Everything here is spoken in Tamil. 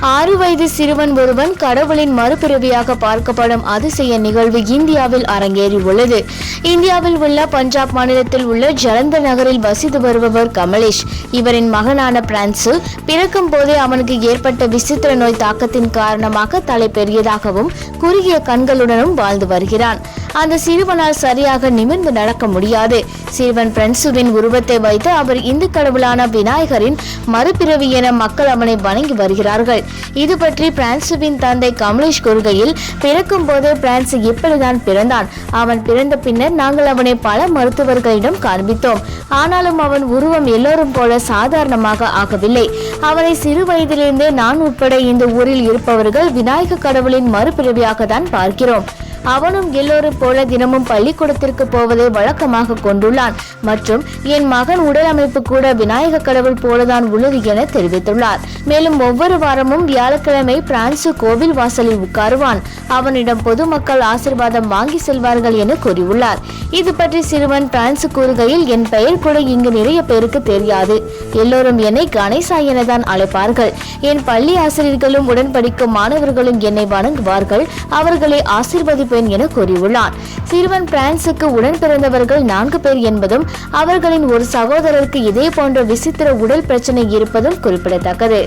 ஆறு வயது சிறுவன் ஒருவன் கடவுளின் மறுபிறவியாக பார்க்கப்படும் அதிசய நிகழ்வு இந்தியாவில் அரங்கேறியுள்ளது இந்தியாவில் உள்ள பஞ்சாப் மாநிலத்தில் உள்ள ஜலந்தர் நகரில் வசித்து வருபவர் கமலேஷ். இவரின் மகனான பிரான்சு பிறக்கும் போதே அவனுக்கு ஏற்பட்ட விசித்திர நோய் தாக்கத்தின் காரணமாக தலை பெரியதாகவும் குறுகிய கண்களுடனும் வாழ்ந்து வருகிறான். அந்த சிறுவனால் சரியாக நிமிர்ந்து நடக்க முடியாது. சிறுவன் பிரான்சுவின் உருவத்தை வைத்து அவர் இந்து கடவுளான விநாயகரின் மறுபிறவி என மக்கள் அவனை வணங்கி வருகிறார்கள். இது பற்றி பிரான்சுவின் தந்தை கமலேஷ் கூறுகையில் பிறக்கும் போதே பிரான்சு இப்படிதான் பிறந்தான். அவன் பிறந்த பின்னர் நாங்கள் அவனை பல மருத்துவர்களிடம் காண்பித்தோம். ஆனாலும் அவன் உருவம் எல்லோரும் போல சாதாரணமாக ஆகவில்லை. அவனை சிறு வயதிலிருந்தே நான் உட்பட இந்த ஊரில் இருப்பவர்கள் விநாயக கடவுளின் மறுபிறவியாக தான் பார்க்கிறோம். அவனும் எல்லோரும் போல தினமும் பள்ளிக்கூடத்திற்கு போவதை வழக்கமாக கொண்டுள்ளான். மற்றும் என் மகன் உடல் அமைப்பு கூட விநாயக கடவுள் போலதான் உள்ளது என தெரிவித்துள்ளார். மேலும் ஒவ்வொரு வாரமும் வியாழக்கிழமை பிரான்சு கோவில் வாசலில் உட்காருவான். அவனிடம் பொதுமக்கள் ஆசிர்வாதம் வாங்கி செல்வார்கள் என கூறியுள்ளார். இது பற்றி சிறுவன் பிரான்சு கூறுகையில் என் பெயர் கூட இங்கு நிறைய பேருக்கு தெரியாது. எல்லோரும் என்னை கணேசா எனதான் அழைப்பார்கள். என் பள்ளி ஆசிரியர்களும் உடன்படிக்கும் மாணவர்களும் என்னை வணங்குவார்கள். அவர்களை ஆசீர்வதிப்பேன் என கூறியுள்ளார். சிறுவன் பிரான்சுக்கு உடன் பிறந்தவர்கள் நான்கு பேர் என்பதும் அவர்களின் ஒரு சகோதரருக்கு இதே போன்ற விசித்திர உடல் பிரச்சனை இருப்பதும் குறிப்பிடத்தக்கது.